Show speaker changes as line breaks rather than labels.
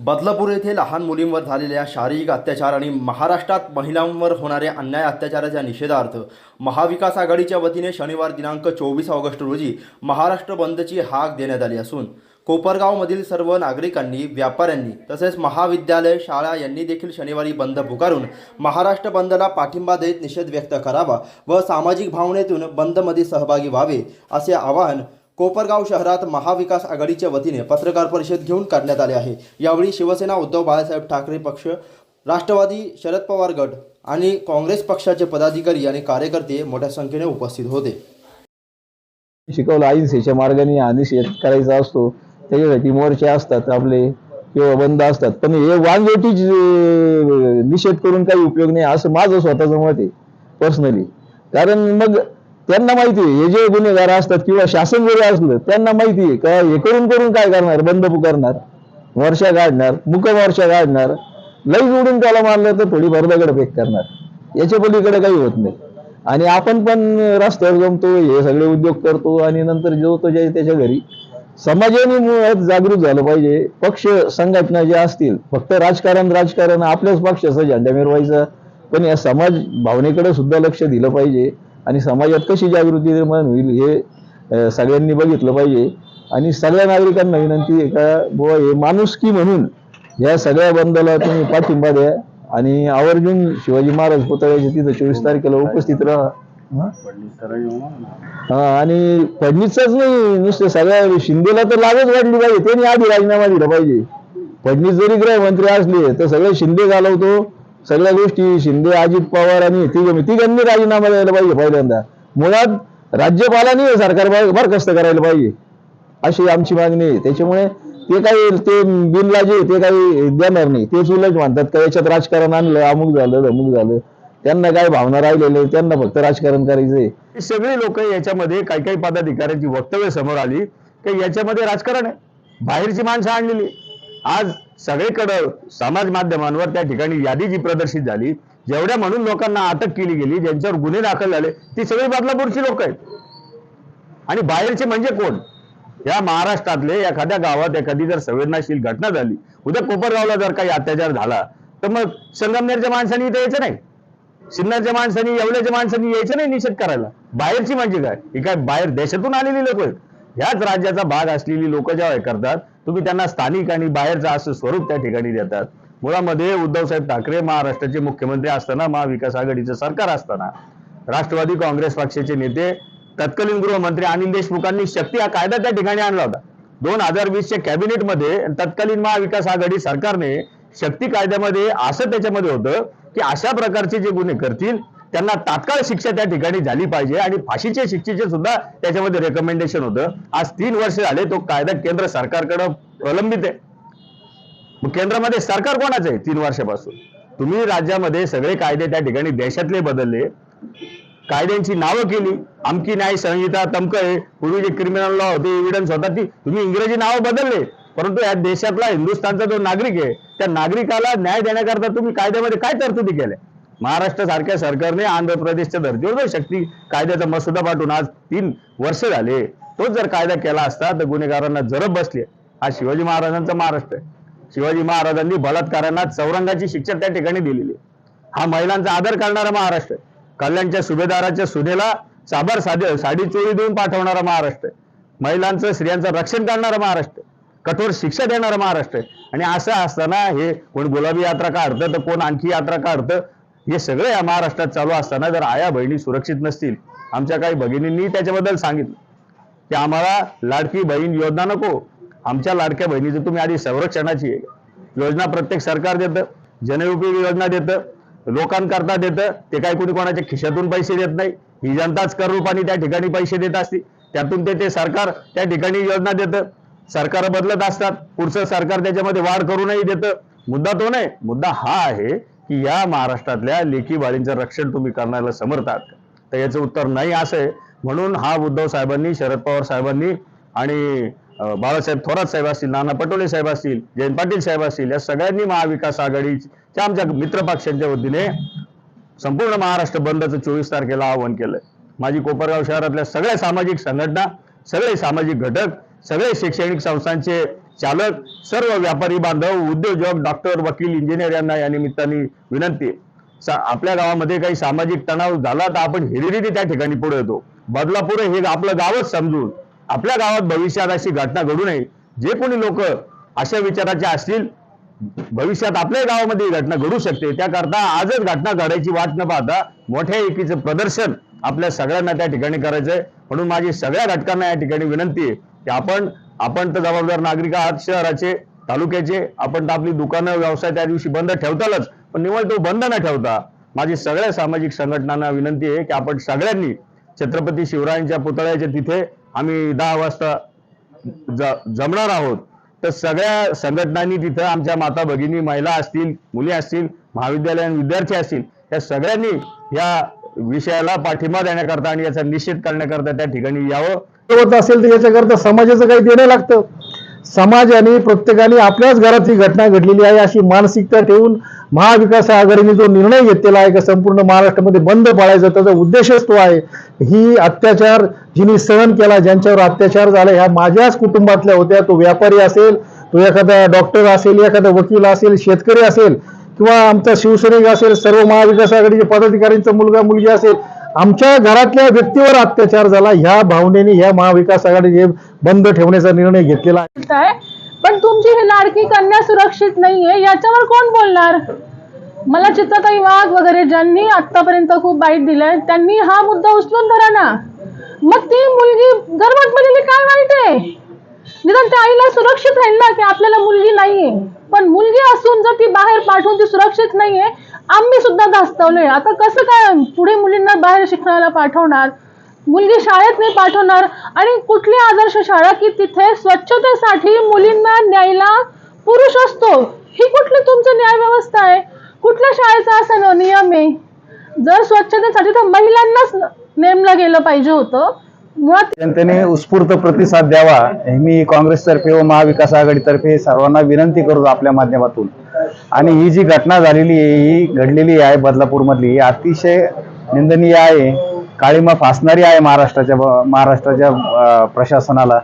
बदलापूर येथे लहान मुलींवर झालेल्या शारीरिक अत्याचार आणि महाराष्ट्रात महिलांवर होणाऱ्या अन्याय अत्याचाराच्या निषेधार्थ महाविकास आघाडीच्या वतीने शनिवार दिनांक चोवीस ऑगस्ट रोजी महाराष्ट्र बंदची हाक देण्यात आली असून कोपरगावमधील सर्व नागरिकांनी व्यापाऱ्यांनी तसेच महाविद्यालय शाळा यांनी देखील शनिवारी बंद पुकारून महाराष्ट्र बंदला पाठिंबा देत निषेध व्यक्त करावा व सामाजिक भावनेतून बंदमध्ये सहभागी व्हावे असे आवाहन कोपरगाव शहरात महाविकास आघाडीच्या वतीने पत्रकार परिषद घेऊन करण्यात आले आहे. यावेळी शिवसेना उद्धव बाळासाहेब ठाकरे पक्ष राष्ट्रवादी शरद पवार गट आणि काँग्रेस पक्षाचे पदाधिकारी आणि कार्यकर्ते मोठ्या संख्येने उपस्थित होते.
शिकवलं अहिंसेच्या मार्गाने आणि करायचा असतो. त्याच्यासाठी मोर्चे असतात आपले किंवा बंद असतात. पण हे वांगेटी निषेध करून काही उपयोग नाही असं माझं स्वतःचं मत आहे पर्सनली कारण मग त्यांना माहिती आहे हे जे गुन्हेगार असतात किंवा शासन जरी असलं त्यांना माहिती आहे का हे करून करून काय करणार? बंद पुकारणार वर्षा काढणार मुकम वर्षा काढणार लई जोडून त्याला मारलं तर थोडी भरदगड फेक करणार. याच्या पलीकडे काही होत नाही. आणि आपण पण रस्त्यावर जमतो हे सगळे उद्योग करतो आणि नंतर जो तो जे त्याच्या घरी. समाजाने मुळात जागृत झालं पाहिजे. पक्ष संघटना ज्या असतील फक्त राजकारण राजकारण आपल्याच पक्षाचा झेंडा मिरवायचा. पण या समाज भावनेकडे सुद्धा लक्ष दिलं पाहिजे. आणि समाजात कशी जागृती निर्माण होईल हे सगळ्यांनी बघितलं पाहिजे. आणि सगळ्या नागरिकांना विनंती आहे का बुवा हे माणुसकी म्हणून या सगळ्या बंदला तुम्ही पाठिंबा द्या आणि आवर्जून शिवाजी महाराज पुतळ्याच्या तिथं चोवीस तारखेला उपस्थित राहा. हा? आणि फडणीसच नाही नुसते सगळ्या शिंदेला तर लागच वाटली पाहिजे. त्यांनी आधी राजीनामा दिला पाहिजे. फडणीस जरी गृहमंत्री असले तर सगळे शिंदे घालवतो. सगळ्या गोष्टी शिंदे अजित पवार आणि तिघ तिघांनी राजीनामा द्यायला पाहिजे पहिल्यांदा. मुळात राज्यपालांनी सरकार बरखास्त करायला पाहिजे अशी आमची मागणी आहे. त्याच्यामुळे ते काही ते बिनलाजे ते काही देणार नाही. ते सुलच म्हणतात का याच्यात राजकारण आणलं अमुक झालं धमुक झालं. त्यांना काय भावना राहिलेले त्यांना फक्त राजकारण करायचंय
सगळे लोक याच्यामध्ये काही काही पदाधिकाऱ्यांची वक्तव्य समोर आली की याच्यामध्ये राजकारण आहे. बाहेरची माणसं आणलेली. आज सगळीकडं समाज माध्यमांवर त्या ठिकाणी यादी जी प्रदर्शित झाली जेवढ्या म्हणून लोकांना अटक केली गेली ज्यांच्यावर गुन्हे दाखल झाले ती सगळी बदलापूरची लोक आहेत. आणि बाहेरचे म्हणजे कोण? या महाराष्ट्रातले एखाद्या गावात एखादी जर संवेदनाशील घटना झाली उद्या कोपरगावला जर काही अत्याचार झाला तर मग संगमनेरच्या माणसांनी इथं यायचं नाही. सिन्नरच्या माणसांनी येवल्याच्या माणसांनी यायचं नाही निषेध करायला. बाहेरची म्हणजे काय? ही काय बाहेर देशातून आलेली लोक आहेत? ह्याच राज्याचा भाग असलेली लोक जेव्हा करतात तुम्ही त्यांना स्थानिक आणि बाहेरचं असं स्वरूप त्या ठिकाणी देतात. मुळामध्ये उद्धवसाहेब ठाकरे महाराष्ट्राचे मुख्यमंत्री असताना महाविकास आघाडीचं सरकार असताना राष्ट्रवादी काँग्रेस पक्षाचे नेते तत्कालीन गृहमंत्री अनिल देशमुखांनी शक्ती हा कायदा त्या ठिकाणी आणला होता. दोन हजार वीसच्या कॅबिनेटमध्ये तत्कालीन महाविकास आघाडी सरकारने शक्ती कायद्यामध्ये असं त्याच्यामध्ये होतं की अशा प्रकारचे जे गुन्हे करतील त्यांना तात्काळ शिक्षा त्या ठिकाणी झाली पाहिजे आणि फाशीच्या शिक्षेचे सुद्धा त्याच्यामध्ये रेकमेंडेशन होतं. आज तीन वर्ष झाले तो कायदा केंद्र सरकारकडे प्रलंबित आहे. केंद्रामध्ये सरकार कोणाचं आहे तीन वर्षापासून? तुम्ही राज्यामध्ये सगळे कायदे त्या ठिकाणी देशातले बदलले. कायद्यांची नावं केली. आमकी न्याय संहिता तमक आहे. पूर्वी जे क्रिमिनल लॉ होते एव्हिडन्स होता ती तुम्ही इंग्रजी नावं बदलले. परंतु या देशातला हिंदुस्थानचा जो नागरिक आहे त्या नागरिकाला न्याय देण्याकरता तुम्ही कायद्यामध्ये काय तरतुदी केल्या? महाराष्ट्र सारख्या सरकारने आंध्र प्रदेशच्या धर्तीवर जो शक्ती कायद्याचा मसुदा पाठवून आज तीन वर्ष झाले तोच जर कायदा केला असता तर गुन्हेगारांना जरब बसली हा शिवाजी महाराजांचा महाराष्ट्र आहे. शिवाजी महाराजांनी बलात्कारांना चौरंगाची शिक्षा त्या ठिकाणी दिलेली हा महिलांचा आदर करणारा महाराष्ट्र आहे. कल्याणच्या सुभेदाराच्या सुनेला साबर साधे साडी चोरी देऊन पाठवणारा महाराष्ट्र आहे. महिलांचं स्त्रियांचं रक्षण करणारा महाराष्ट्र कठोर शिक्षा देणारा महाराष्ट्र आहे. आणि असं असताना हे कोण गुलाबी यात्रा काढतं तर कोण आणखी यात्रा काढतं हे सगळं या महाराष्ट्रात चालू असताना जर आया बहिणी सुरक्षित नसतील आमच्या काही भगिनींनी त्याच्याबद्दल सांगितलं. की आम्हाला लाडकी बहीण योजना नको. आमच्या लाडक्या बहिणीचं तुम्ही आधी संरक्षणाची योजना प्रत्येक सरकार देतं जनउपयोगी योजना देतं लोकांकरता देतं ते काही कुणी कोणाच्या खिशातून पैसे देत नाही. ही जनताच कर रूपाने त्या ठिकाणी पैसे देत असते. त्यातून ते ते सरकार त्या ठिकाणी योजना देतं. सरकार बदलत असतात. पुढचं सरकार त्याच्यामध्ये वाढ करूनही देतं. मुद्दा तो नाही. मुद्दा हा आहे की या महाराष्ट्रातल्या लेखी बाळींचं रक्षण तुम्ही करण्याला समर्थ तर याचं उत्तर नाही असं आहे. म्हणून हा उद्धव साहेबांनी शरद पवार साहेबांनी आणि बाळासाहेब थोरात साहेब असतील नाना पटोले साहेब असतील जयंत पाटील साहेब असतील या सगळ्यांनी महाविकास आघाडीच्या आमच्या मित्रपक्षांच्या वतीने संपूर्ण महाराष्ट्र बंदचं चोवीस तारखेला आवाहन केलंय. माझी कोपरगाव शहरातल्या सगळ्या सामाजिक संघटना सगळे सामाजिक घटक सगळे शैक्षणिक संस्थांचे चालक सर्व व्यापारी बांधव उद्योजक डॉक्टर वकील इंजिनियर यांना या निमित्ताने विनंती आहे. आपल्या गावामध्ये काही सामाजिक तणाव झाला तर आपण हिरिरीने त्या ठिकाणी पुढे येतो. बदलापूर हे आपलं गावच समजून आपल्या गावात भविष्यात अशी घटना घडू नये. जे कोणी लोक अशा विचाराचे असतील भविष्यात आपल्या गावामध्ये ही घटना घडू शकते. त्याकरता आजच घटना घडायची वाट न पाहता मोठ्या एकीचं प्रदर्शन आपल्या सगळ्यांना त्या ठिकाणी करायचंय. म्हणून माझी सगळ्या घटकांना या ठिकाणी विनंती आहे की आपण आपण तर जबाबदार नागरिक आहात शहराचे तालुक्याचे. आपण तर आपली दुकानं व्यवसाय त्या दिवशी बंद ठेवतालच. पण निवळ तो बंद न ठेवता माझी सगळ्या सामाजिक संघटनांना विनंती आहे की आपण सगळ्यांनी छत्रपती शिवरायांच्या पुतळ्याच्या तिथे आम्ही दहा वाजता ज- जमणार आहोत. तर सगळ्या संघटनांनी तिथं आमच्या माता भगिनी महिला असतील मुली असतील महाविद्यालयीन विद्यार्थी असतील या सगळ्यांनी या विषयाला पाठिंबा देण्याकरता आणि याचा निषेध करण्याकरता त्या ठिकाणी यावं.
होत असेल तर याच्याकरता समाजाचं काही देणं लागतं. समाजाने प्रत्येकाने आपल्याच घरात ही घटना घडलेली आहे अशी मानसिकता ठेवून महाविकास आघाडीने जो निर्णय घेतलेला आहे का संपूर्ण महाराष्ट्रामध्ये बंद पाळायचा त्याचा उद्देशच तो आहे. ही अत्याचार जिने सहन केला ज्यांच्यावर अत्याचार झाला ह्या माझ्याच कुटुंबातल्या होत्या. तो व्यापारी असेल तो एखादा डॉक्टर असेल एखादा वकील असेल शेतकरी असेल किंवा आमचा शिवसैनिक असेल सर्व महाविकास आघाडीचे पदाधिकाऱ्यांचा मुलगा मुलगी असेल आमच्या घरातल्या व्यक्तीवर अत्याचार झाला. ह्या भावनेने ह्या महाविकास आघाडीने बंद ठेवण्याचा निर्णय घेतलेला आहे.
पण तुमची ही लाडकी कन्या सुरक्षित नाहीये याच्यावर कोण बोलणार? मला चित्रताई वाघ वगैरे ज्यांनी आतापर्यंत खूप बाईट दिलंय त्यांनी हा मुद्दा उचलून धरा ना. मग ती मुलगी गर्भात पडलेली काय वाईट निदान त्या आईला सुरक्षित राहील ना की आपल्याला मुलगी नाहीये. पण मुलगी असून जर ती बाहेर पाठवून ती सुरक्षित नाहीये आम्ही सुद्धा धास्तवलोय. आता कसं काय पुढे मुलींना बाहेर शिकण्याला पाठवणार? मुलगी शाळेत नाही पाठवणार आणि कुठली आदर्श शाळा की तिथे स्वच्छतेसाठी मुलींना न्यायला पुरुष असतो? ही कुठली तुमची न्याय व्यवस्था आहे? कुठल्या शाळेचा असा हो नियम आहे जर स्वच्छतेसाठी तर महिलांनाच नेमलं गेलं पाहिजे होतं. मुळात
जनतेने उत्स्फूर्त प्रतिसाद द्यावा हे मी काँग्रेसतर्फे व महाविकास आघाडीतर्फे सर्वांना विनंती करतो आपल्या माध्यमातून. आणि ही जी घटना झालेली आहे ही घडलेली आहे बदलापूरमधली ही अतिशय निंदनीय आहे. काळीमा फासणारी आहे महाराष्ट्राच्या महाराष्ट्राच्या प्रशासनाला.